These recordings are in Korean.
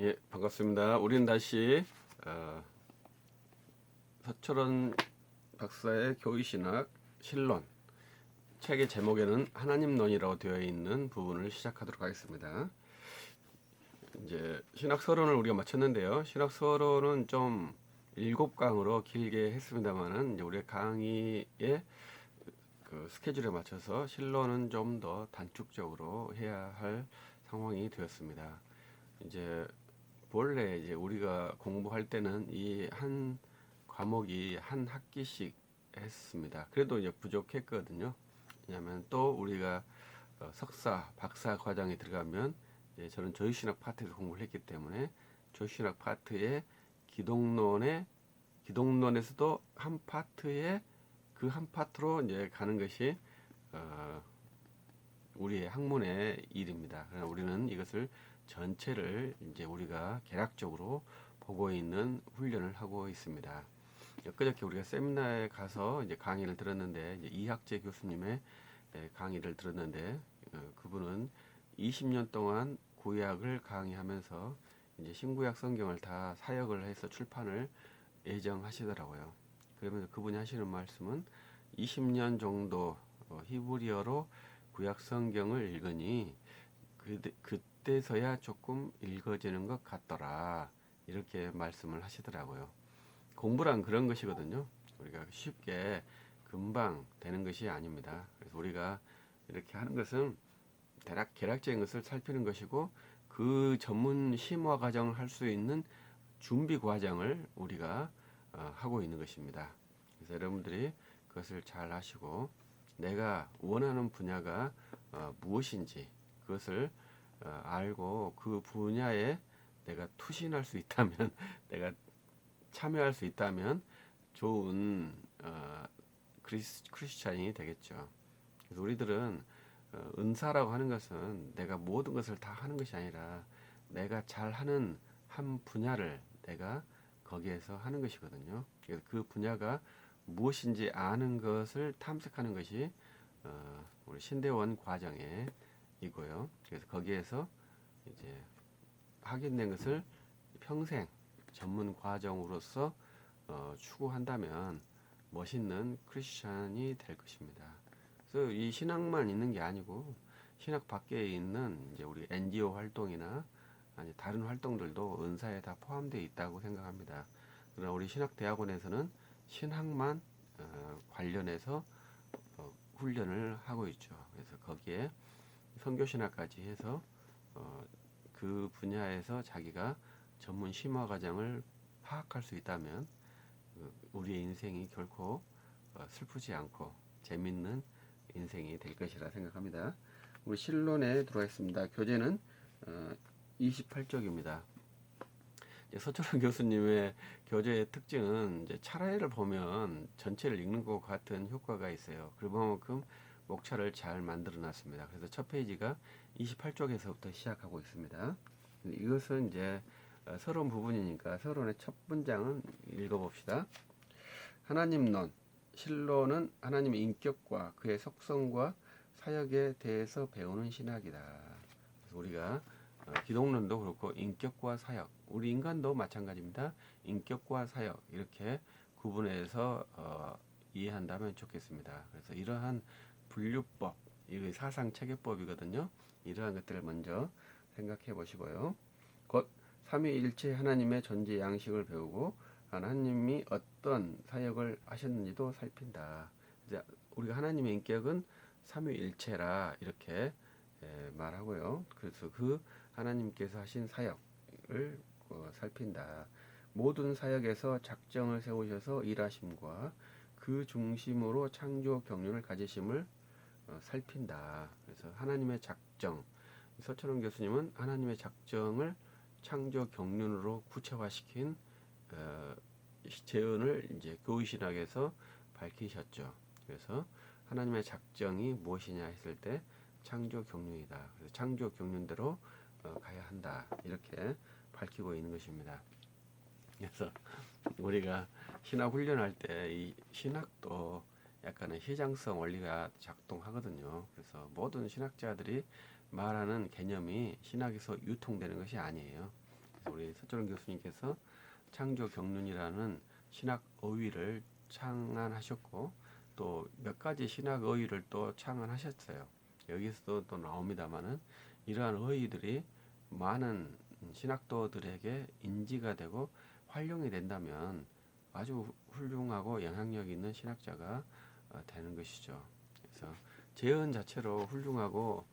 예, 반갑습니다. 우리는 다시 어, 서철원 박사의 교의신학 실론 책의 제목에는 하나님론이라고 되어 있는 부분을 시작하도록 하겠습니다. 이제 신학 서론을 우리가 마쳤는데요. 신학 서론은 좀 일곱 강으로 길게 했습니다만은 이제 우리 강의의 그 스케줄에 맞춰서 실론은 좀 더 단축적으로 해야 할 상황이 되었습니다. 이제 본래 이제 우리가 공부할 때는 이 한 과목이 한 학기씩 했습니다. 그래도 이제 부족했거든요. 왜냐하면 또 우리가 어, 석사, 박사 과정에 들어가면 이제 저는 조유신학 파트에서 공부를 했기 때문에 조유신학 파트의 기독론의 기독론에서도 한 파트에 그 한 파트로 이제 가는 것이 어, 우리의 학문의 일입니다. 우리는 이것을 전체를 이제 우리가 개략적으로 보고 있는 훈련을 하고 있습니다. 엊그저께 우리가 세미나에 가서 이제 강의를 들었는데 이제 이학재 교수님의 예, 강의를 들었는데 어, 그분은 20년 동안 구약을 강의하면서 이제 신구약 성경을 다 사역을 해서 출판을 예정하시더라고요. 그러면서 그분이 하시는 말씀은 20년 정도 어, 히브리어로 구약 성경을 읽으니 그때, 그때서야 조금 읽어지는 것 같더라. 이렇게 말씀을 하시더라고요. 공부란 그런 것이거든요. 우리가 쉽게 금방 되는 것이 아닙니다. 그래서 우리가 이렇게 하는 것은 대략 계략적인 것을 살피는 것이고 그 전문 심화 과정을 할 수 있는 준비 과정을 우리가 어, 하고 있는 것입니다. 그래서 여러분들이 그것을 잘 하시고 내가 원하는 분야가 어, 무엇인지 그것을 어, 알고 그 분야에 내가 투신할 수 있다면 내가 참여할 수 있다면 좋은 어, 크리스, 크리스찬이 되겠죠. 그래서 우리들은 어, 은사라고 하는 것은 내가 모든 것을 다 하는 것이 아니라 내가 잘하는 한 분야를 내가 거기에서 하는 것이거든요. 그래서 그 분야가 무엇인지 아는 것을 탐색하는 것이 어, 우리 신대원 과정의 이고요. 그래서 거기에서 이제 확인된 것을 평생 전문 과정으로서 어, 추구한다면 멋있는 크리스찬이 될 것입니다. 그래서 이 신학만 있는 게 아니고 신학 밖에 있는 이제 우리 NGO 활동이나 아니 다른 활동들도 은사에 다 포함되어 있다고 생각합니다. 그러나 우리 신학대학원에서는 신학만 어, 관련해서 어, 훈련을 하고 있죠. 그래서 거기에 선교신학까지 해서 어, 그 분야에서 자기가 전문 심화 과정을 파악할 수 있다면 그 우리의 인생이 결코 어, 슬프지 않고 재밌는 인생이 될 것이라 생각합니다. 우리 실론에 들어가겠습니다. 교재는 어, 28쪽입니다. 서철원 교수님의 교재의 특징은 차라리를 보면 전체를 읽는 것 같은 효과가 있어요. 그만큼 목차를 잘 만들어 놨습니다. 그래서 첫 페이지가 28쪽에서부터 시작하고 있습니다. 이것은 이제 어, 서론 부분이니까 서론의 첫 문장은 읽어봅시다. 하나님 론, 실론은 하나님의 인격과 그의 속성과 사역에 대해서 배우는 신학이다. 우리가 어, 기독론도 그렇고 인격과 사역, 우리 인간도 마찬가지입니다. 인격과 사역 이렇게 구분해서 어, 이해한다면 좋겠습니다. 그래서 이러한 분류법, 이 사상 체계법이거든요. 이러한 것들을 먼저 생각해 보시고요. 곧 삼위일체 하나님의 존재 양식을 배우고 하나님이 어떤 사역을 하셨는지도 살핀다. 이제 우리가 하나님의 인격은 삼위일체라 이렇게 예, 말하고요. 그래서 그 하나님께서 하신 사역을 어, 살핀다. 모든 사역에서 작정을 세우셔서 일하심과 그 중심으로 창조 경륜을 가지심을 어, 살핀다. 그래서 하나님의 작정. 서철원 교수님은 하나님의 작정을 창조 경륜으로 구체화시킨 어, 재언을 이제 교의 신학에서 밝히셨죠. 그래서 하나님의 작정이 무엇이냐 했을 때 창조 경륜이다. 그래서 창조 경륜대로 어, 가야 한다. 이렇게 밝히고 있는 것입니다. 그래서 우리가 신학 훈련할 때 이 신학도 약간의 시장성 원리가 작동하거든요. 그래서 모든 신학자들이 말하는 개념이 신학에서 유통되는 것이 아니에요. 그래서 우리 서철원 교수님께서 창조 경륜이라는 신학 어휘를 창안하셨고 또 몇 가지 신학 어휘를 또 창안하셨어요. 여기서도 또 나옵니다만은 이러한 어휘들이 많은 신학도들에게 인지가 되고 활용이 된다면 아주 훌륭하고 영향력 있는 신학자가 어, 되는 것이죠. 그래서 재현 자체로 훌륭하고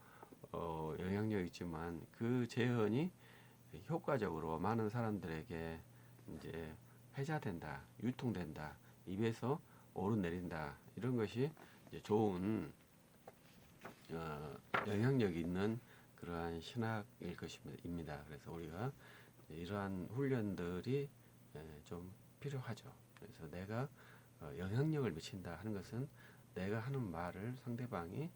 어, 영향력 있지만 그 재현이 효과적으로 많은 사람들에게 이제 회자된다, 유통된다, 입에서 오르내린다 이런 것이 이제 좋은 어, 영향력 있는 그러한 신학일 것입니다. 그래서 우리가 이러한 훈련들이 예, 좀 필요하죠. 그래서 내가 어, 영향력을 미친다 하는 것은 내가 하는 말을 상대방이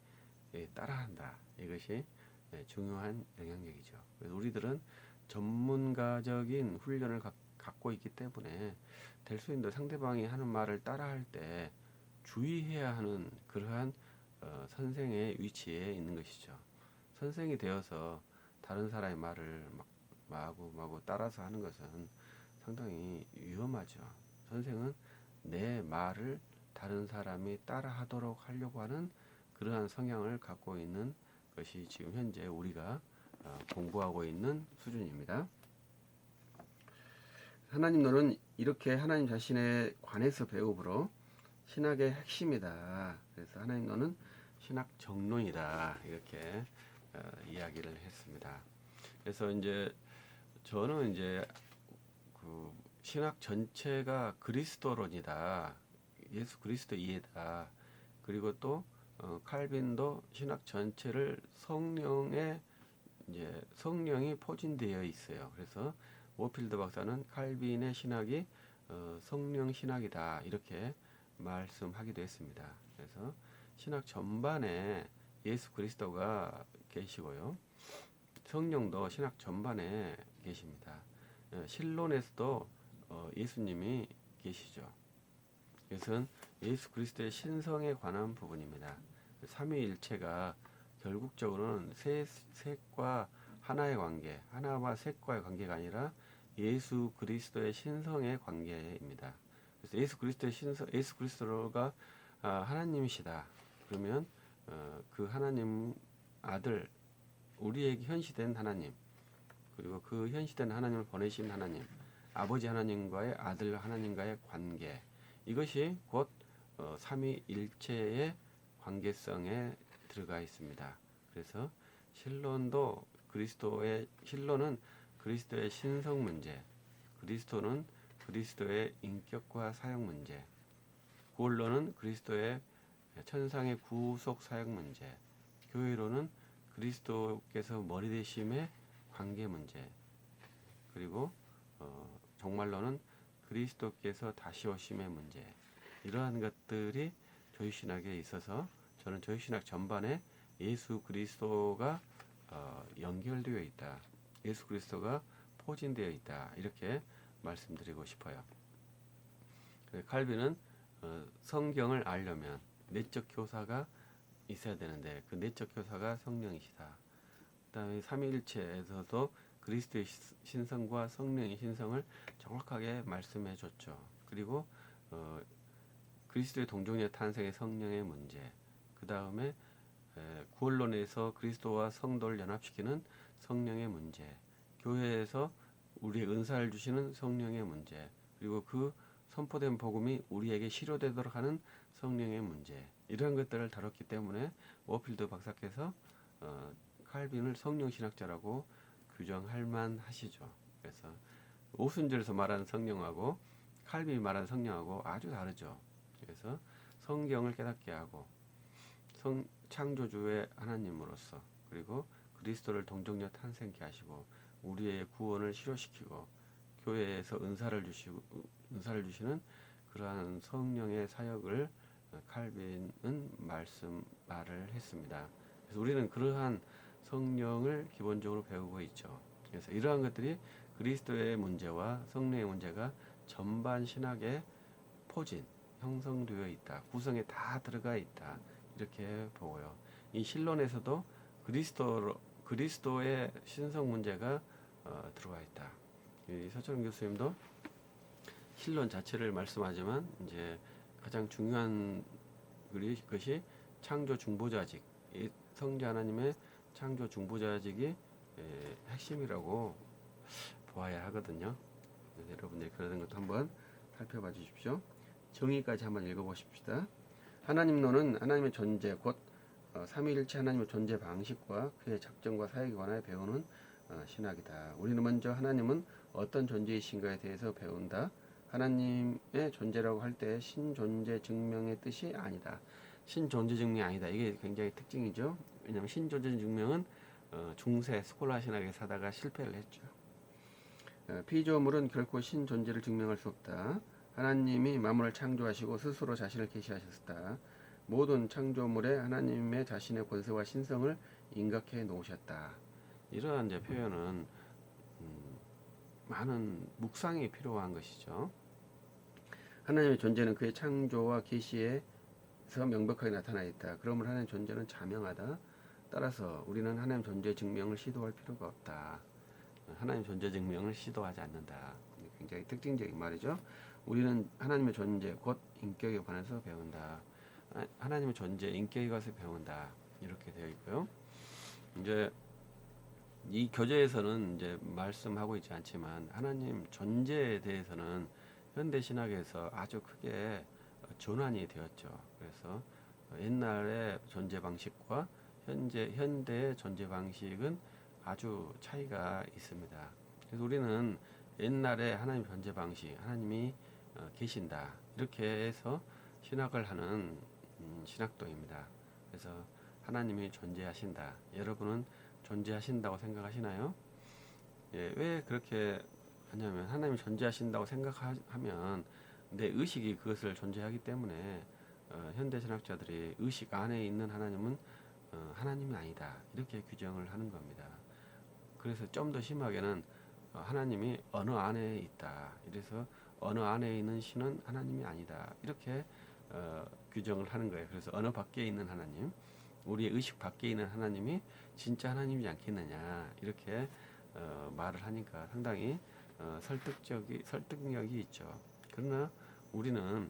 예, 따라한다. 이것이 예, 중요한 영향력이죠. 그래서 우리들은 전문가적인 훈련을 가- 갖고 있기 때문에 될 수 있는데 상대방이 하는 말을 따라할 때 주의해야 하는 그러한 어, 선생의 위치에 있는 것이죠. 선생이 되어서 다른 사람의 말을 막 마구 마구 따라서 하는 것은 상당히 위험하죠. 선생은 내 말을 다른 사람이 따라 하도록 하려고 하는 그러한 성향을 갖고 있는 것이 지금 현재 우리가 어, 공부하고 있는 수준입니다. 하나님 너는 이렇게 하나님 자신에 관해서 배우므로 신학의 핵심이다. 그래서 하나님 너는 신학 정론이다. 이렇게 어, 이야기를 했습니다. 그래서 이제 저는 이제 그 신학 전체가 그리스도론이다. 예수 그리스도 이해다. 그리고 또 어, 칼빈도 신학 전체를 성령의 이제 성령이 포진되어 있어요. 그래서 워필드 박사는 칼빈의 신학이 어, 성령 신학이다 이렇게 말씀하기도 했습니다. 그래서 신학 전반에 예수 그리스도가 계시고요. 성령도 신학 전반에 계십니다. 어, 신론에서도 어, 예수님이 계시죠. 이것은 예수 그리스도의 신성에 관한 부분입니다. 삼위일체가 결국적으로는 세, 셋과 하나의 관계, 하나와 셋과의 관계가 아니라 예수 그리스도의 신성의 관계입니다. 그래서 예수 그리스도의 신성, 예수 그리스도가 아, 하나님이시다. 그러면 어, 그 하나님 아들, 우리에게 현시된 하나님, 그리고 그 현시된 하나님을 보내신 하나님, 아버지 하나님과의 아들 하나님과의 관계, 이것이 곧 어, 삼위일체의 관계성에 들어가 있습니다. 그래서 신론도 그리스도의 신론은 그리스도의 신성 문제, 그리스도는 그리스도의 인격과 사역 문제, 구원론은 그리스도의 천상의 구속 사역 문제, 교회로는 그리스도께서 머리 되심의 관계 문제, 그리고 어, 정말로는 그리스도께서 다시 오심의 문제, 이러한 것들이 조이신학에 있어서 저는 조이신학 전반에 예수 그리스도가 어, 연결되어 있다. 예수 그리스도가 포진되어 있다. 이렇게 말씀드리고 싶어요. 칼빈은 어, 성경을 알려면 내적 교사가 있어야 되는데 그 내적 교사가 성령이시다. 그다음에 삼위일체에서도 그리스도의 시- 신성과 성령의 신성을 정확하게 말씀해 줬죠. 그리고 어, 그리스도의 동정의 탄생의 성령의 문제. 그 다음에 구원론에서 그리스도와 성도를 연합시키는 성령의 문제. 교회에서 우리의 은사를 주시는 성령의 문제. 그리고 그 선포된 복음이 우리에게 실효되도록 하는 성령의 문제. 이러한 것들을 다뤘기 때문에 워필드 박사께서 어, 칼빈을 성령 신학자라고 규정할 만 하시죠. 그래서 오순절에서 말하는 성령하고 칼빈이 말하는 성령하고 아주 다르죠. 그래서 성경을 깨닫게 하고 성 창조주의 하나님으로서 그리고 그리스도를 동정녀 탄생케 하시고 우리의 구원을 실효시키고 교회에서 은사를 주시고 은사를 주시는 그러한 성령의 사역을 칼빈은 말씀 말을 했습니다. 그래서 우리는 그러한 성령을 기본적으로 배우고 있죠. 그래서 이러한 것들이 그리스도의 문제와 성령의 문제가 전반 신학의 포진, 형성되어 있다. 구성에 다 들어가 있다. 이렇게 보고요. 이 신론에서도 그리스도 그리스도의 신성 문제가 어, 들어와 있다. 이 서철원 교수님도 신론 자체를 말씀하지만 이제 가장 중요한 것이 창조 중보자직, 이 성자 하나님의 창조 중보자직이 에, 핵심이라고 보아야 하거든요. 여러분들 그런 것도 한번 살펴봐 주십시오. 정의까지 한번 읽어보십시다. 하나님론은 하나님의 존재 곧 어, 삼위일체 하나님의 존재 방식과 그의 작정과 사역에 관하여 배우는 어, 신학이다. 우리는 먼저 하나님은 어떤 존재이신가에 대해서 배운다. 하나님의 존재라고 할 때 신존재 증명의 뜻이 아니다. 신존재 증명이 아니다. 이게 굉장히 특징이죠. 왜냐하면 신존재 증명은 어, 중세 스콜라 신학에 사다가 실패를 했죠. 어, 피조물은 결코 신존재를 증명할 수 없다. 하나님이 만물을 창조하시고 스스로 자신을 계시하셨다. 모든 창조물에 하나님의 자신의 권세와 신성을 인각해 놓으셨다. 이러한 이제 표현은 음, 많은 묵상이 필요한 것이죠. 하나님의 존재는 그의 창조와 계시에 서 명백하게 나타나 있다. 그러므로 하나님의 존재는 자명하다. 따라서 우리는 하나님 존재 증명을 시도할 필요가 없다. 하나님 존재 증명을 시도하지 않는다. 굉장히 특징적인 말이죠. 우리는 하나님의 존재 곧 인격에 관해서 배운다. 아, 하나님의 존재 인격에 관해서 배운다. 이렇게 되어 있고요. 이제 이 교재에서는 이제 말씀하고 있지 않지만 하나님 존재에 대해서는 현대 신학에서 아주 크게 전환이 되었죠. 그래서 옛날의 존재 방식과 현재 현대의 존재 방식은 아주 차이가 있습니다. 그래서 우리는 옛날에 하나님 존재 방식, 하나님이 어, 계신다 이렇게 해서 신학을 하는 음, 신학도입니다. 그래서 하나님이 존재하신다. 여러분은 존재하신다고 생각하시나요? 예, 왜 그렇게 하냐면 하나님이 존재하신다고 생각하면 내 의식이 그것을 존재하기 때문에 어, 현대 신학자들이 의식 안에 있는 하나님은 어, 하나님이 아니다 이렇게 규정을 하는 겁니다. 그래서 좀 더 심하게는 어, 하나님이 어느 안에 있다. 이래서 어느 안에 있는 신은 하나님이 아니다. 이렇게 어, 규정을 하는 거예요. 그래서 어느 밖에 있는 하나님, 우리의 의식 밖에 있는 하나님이 진짜 하나님이지 않겠느냐 이렇게 어, 말을 하니까 상당히 어, 설득적이 설득력이 있죠. 그러나 우리는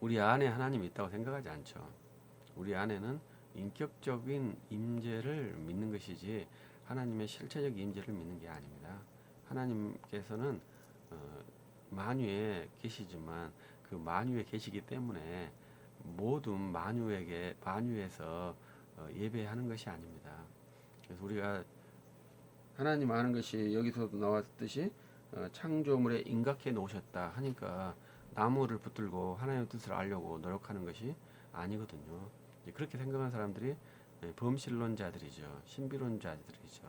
우리 안에 하나님이 있다고 생각하지 않죠. 우리 안에는 인격적인 임재를 믿는 것이지 하나님의 실체적 임재를 믿는 게 아닙니다. 하나님께서는 어, 만유에 계시지만 그 만유에 계시기 때문에 모든 만유에게 만유에서 어, 예배하는 것이 아닙니다. 그래서 우리가 하나님 아는 것이 여기서도 나왔듯이 어, 창조물에 인각해 놓으셨다 하니까 나무를 붙들고 하나님의 뜻을 알려고 노력하는 것이 아니거든요. 그렇게 생각하는 사람들이 네, 범신론자들이죠. 신비론자들이죠.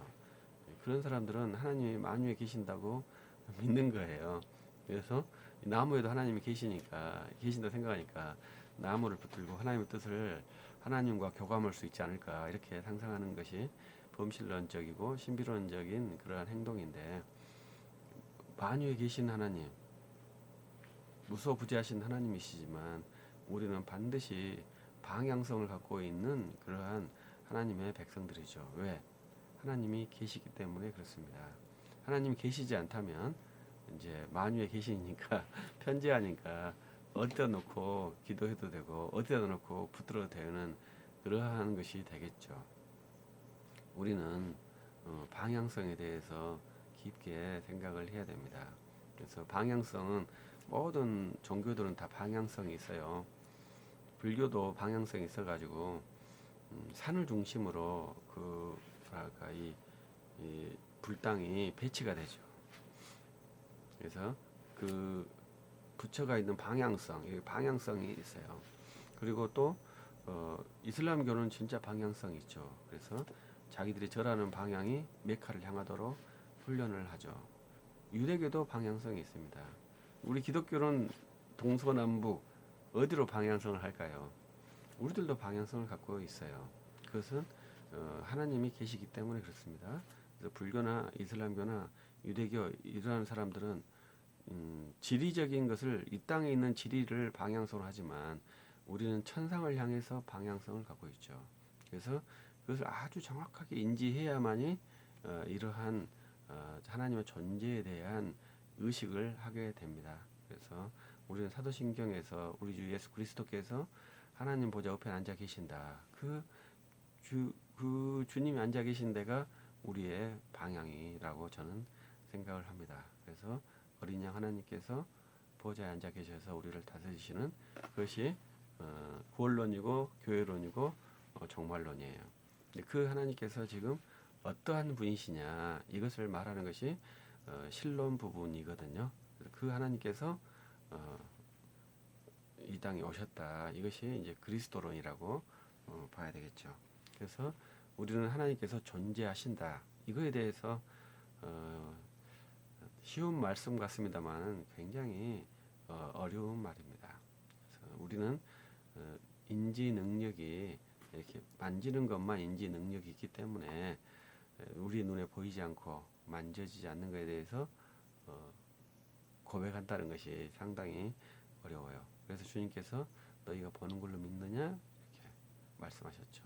네, 그런 사람들은 하나님이 만유에 계신다고 믿는 거예요. 그래서 이 나무에도 하나님이 계시니까 계신다 생각하니까 나무를 붙들고 하나님의 뜻을 하나님과 교감할 수 있지 않을까 이렇게 상상하는 것이 범신론적이고 신비론적인 그러한 행동인데 만유에 계신 하나님 무소부재하신 하나님이시지만 우리는 반드시 방향성을 갖고 있는 그러한 하나님의 백성들이죠. 왜? 하나님이 계시기 때문에 그렇습니다. 하나님이 계시지 않다면 이제 만유에 계시니까 편지하니까 어디다 놓고 기도해도 되고 어디다 놓고 붙들어도 되는 그러한 것이 되겠죠. 우리는 어, 방향성에 대해서 깊게 생각을 해야 됩니다. 그래서 방향성은 모든 종교들은 다 방향성이 있어요. 불교도 방향성이 있어가지고 음, 산을 중심으로 그 뭐랄까 이, 이 불당이 배치가 되죠. 그래서 그 부처가 있는 방향성, 이 방향성이 있어요. 그리고 또 어, 이슬람교는 진짜 방향성이 있죠. 그래서 자기들이 절하는 방향이 메카를 향하도록 훈련을 하죠. 유대교도 방향성이 있습니다. 우리 기독교는 동서남북 어디로 방향성을 할까요? 우리들도 방향성을 갖고 있어요. 그것은 어, 하나님이 계시기 때문에 그렇습니다. 그래서 불교나 이슬람교나 유대교 이러한 사람들은 음, 지리적인 것을 이 땅에 있는 지리를 방향성으로 하지만 우리는 천상을 향해서 방향성을 갖고 있죠. 그래서 그것을 아주 정확하게 인지해야만이 어, 이러한 어, 하나님의 존재에 대한 의식을 하게 됩니다. 그래서 우리는 사도신경에서 우리 주 예수 그리스도께서 하나님 보좌 옆에 앉아 계신다. 그 주, 그 주님이 앉아 계신 데가 우리의 방향이라고 저는 생각을 합니다. 그래서 어린 양 하나님께서 보좌에 앉아 계셔서 우리를 다스리시는 그것이 어, 구원론이고 교회론이고 어, 종말론이에요. 근데 그 하나님께서 지금 어떠한 분이시냐 이것을 말하는 것이 어, 신론 부분이거든요. 그 하나님께서 어, 이 땅에 오셨다. 이것이 이제 그리스도론이라고 어, 봐야 되겠죠. 그래서 우리는 하나님께서 존재하신다. 이거에 대해서 어, 쉬운 말씀 같습니다만 굉장히 어, 어려운 말입니다. 우리는 어, 인지 능력이 이렇게 만지는 것만 인지 능력이 있기 때문에 에, 우리 눈에 보이지 않고 만져지지 않는 것에 대해서 어, 고백한다는 것이 상당히 어려워요. 그래서 주님께서 너희가 보는 걸로 믿느냐 이렇게 말씀하셨죠.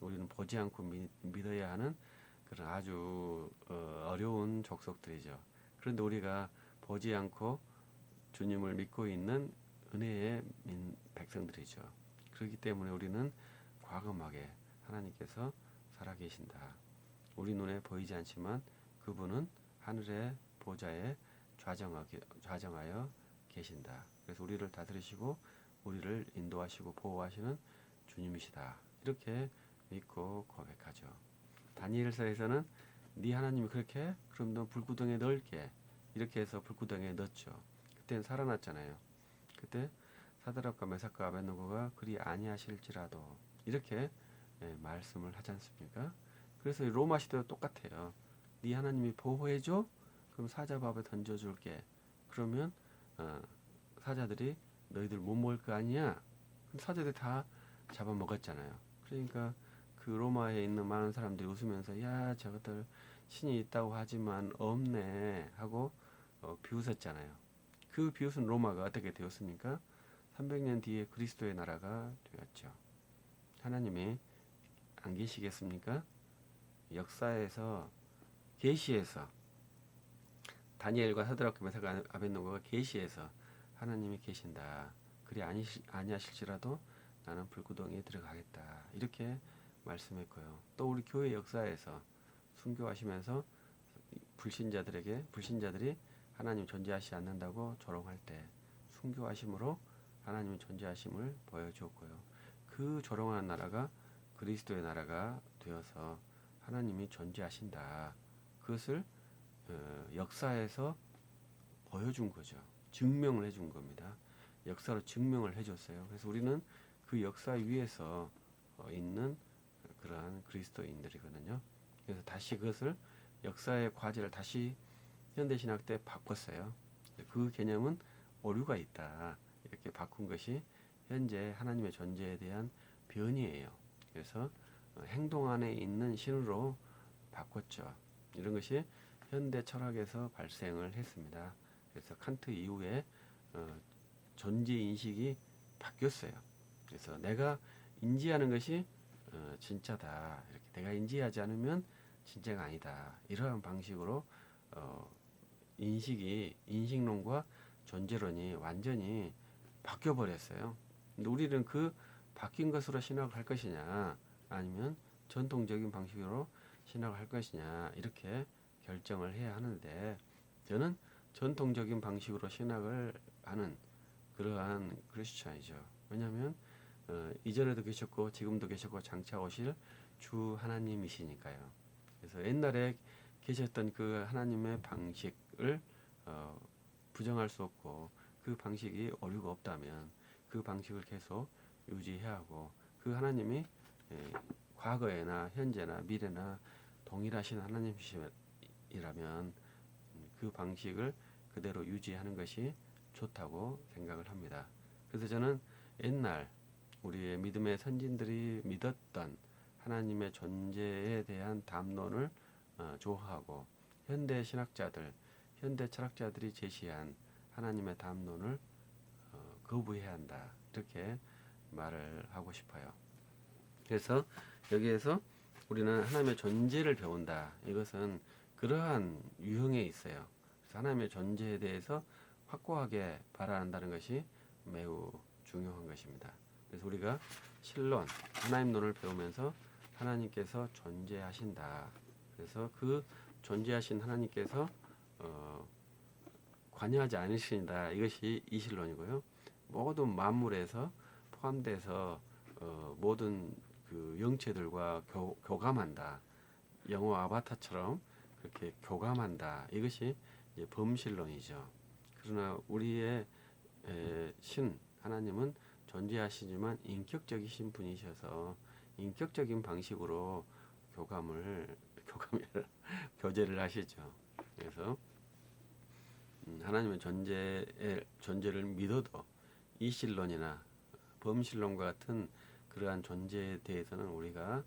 우리는 보지 않고 믿, 믿어야 하는 그런 아주 어, 어려운 족속들이죠. 그런데 우리가 보지 않고 주님을 믿고 있는 은혜의 민, 백성들이죠. 그렇기 때문에 우리는 과감하게 하나님께서 살아계신다. 우리 눈에 보이지 않지만 그분은 하늘의 보좌에 좌정하여, 좌정하여 계신다. 그래서 우리를 다스리시고 우리를 인도하시고 보호하시는 주님이시다. 이렇게 믿고 고백하죠. 다니엘서에서는 네 하나님이 그렇게 그럼 너 불구덩이에 넣을게 이렇게 해서 불구덩이에 넣었죠. 그때는 살아났잖아요. 그때 사드락과 메삭과 아벤노고가 그리 아니하실지라도 이렇게 예, 말씀을 하지 않습니까? 그래서 이 로마 시대도 똑같아요. 네 하나님이 보호해줘? 그럼 사자밥에 던져줄게. 그러면 어, 사자들이 너희들 못 먹을 거 아니야? 그럼 사자들이 다 잡아먹었잖아요. 그러니까 그 로마에 있는 많은 사람들이 웃으면서 야 저것들 신이 있다고 하지만 없네 하고 어, 비웃었잖아요. 그 비웃은 로마가 어떻게 되었습니까? 300년 뒤에 그리스도의 나라가 되었죠. 하나님이 안 계시겠습니까? 역사에서 계시에서 다니엘과 사드락과 메사가 아벤노고가 계시에서 하나님이 계신다. 그리 아니시, 아니하실지라도 나는 불구덩이에 들어가겠다. 이렇게 말씀했고요. 또 우리 교회 역사에서 순교하시면서 불신자들에게 불신자들이 하나님 존재하시 않는다고 조롱할 때 순교하심으로 하나님의 존재하심을 보여주었고요. 그 조롱하는 나라가 그리스도의 나라가 되어서 하나님이 존재하신다. 그것을 어, 역사에서 보여준 거죠. 증명을 해준 겁니다. 역사로 증명을 해줬어요. 그래서 우리는 그 역사 위에서 어, 있는 그러한 그리스도인들이거든요. 그래서 다시 그것을 역사의 과제를 다시 현대신학 때 바꿨어요. 그 개념은 오류가 있다. 이렇게 바꾼 것이 현재 하나님의 존재에 대한 변이에요. 그래서 어, 행동 안에 있는 신으로 바꿨죠. 이런 것이 현대 철학에서 발생을 했습니다. 그래서 칸트 이후에 어, 존재 인식이 바뀌었어요. 그래서 내가 인지하는 것이 어, 진짜다. 이렇게 내가 인지하지 않으면 진짜가 아니다. 이러한 방식으로 어, 인식이 인식론과 존재론이 완전히 바뀌어 버렸어요. 근데 우리는 그 바뀐 것으로 신학을 할 것이냐, 아니면 전통적인 방식으로 신학을 할 것이냐 이렇게 결정을 해야 하는데 저는 전통적인 방식으로 신학을 하는 그러한 크리스천이죠. 왜냐하면 어, 이전에도 계셨고 지금도 계셨고 장차 오실 주 하나님이시니까요. 그래서 옛날에 계셨던 그 하나님의 방식을 어, 부정할 수 없고 그 방식이 오류가 없다면 그 방식을 계속 유지해야 하고 그 하나님이 예, 과거에나 현재나 미래나 동일하신 하나님이시라면 그 방식을 그대로 유지하는 것이 좋다고 생각을 합니다. 그래서 저는 옛날 우리의 믿음의 선진들이 믿었던 하나님의 존재에 대한 담론을 어, 좋아하고 현대 신학자들, 현대 철학자들이 제시한 하나님의 담론을 어, 거부해야 한다. 이렇게 말을 하고 싶어요. 그래서 여기에서 우리는 하나님의 존재를 배운다. 이것은 그러한 유형에 있어요. 하나님의 존재에 대해서 확고하게 바라한다는 것이 매우 중요한 것입니다. 그래서 우리가 신론, 하나님론을 배우면서 하나님께서 존재하신다. 그래서 그 존재하신 하나님께서 어, 관여하지 않으신다. 이것이 이신론이고요. 모든 만물에서 포함돼서 어, 모든 그 영체들과 교, 교감한다. 영어 아바타처럼 그렇게 교감한다. 이것이 이제 범신론이죠. 그러나 우리의 에, 신 하나님은 존재하시지만 인격적이신 분이셔서 인격적인 방식으로 교감을 아니라 교제를 하시죠. 그래서 음, 하나님의 존재의 존재를 믿어도 이신론이나 범신론과 같은 그러한 존재에 대해서는 우리가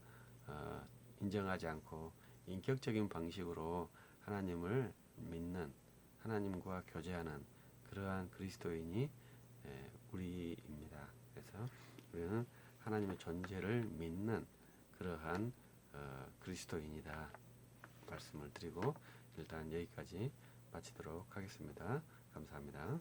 어, 인정하지 않고 인격적인 방식으로 하나님을 믿는 하나님과 교제하는 그러한 그리스도인이 에, 우리입니다. 그래서 우리는 하나님의 존재를 믿는 그러한 어, 그리스도인이다 말씀을 드리고 일단 여기까지 마치도록 하겠습니다. 감사합니다.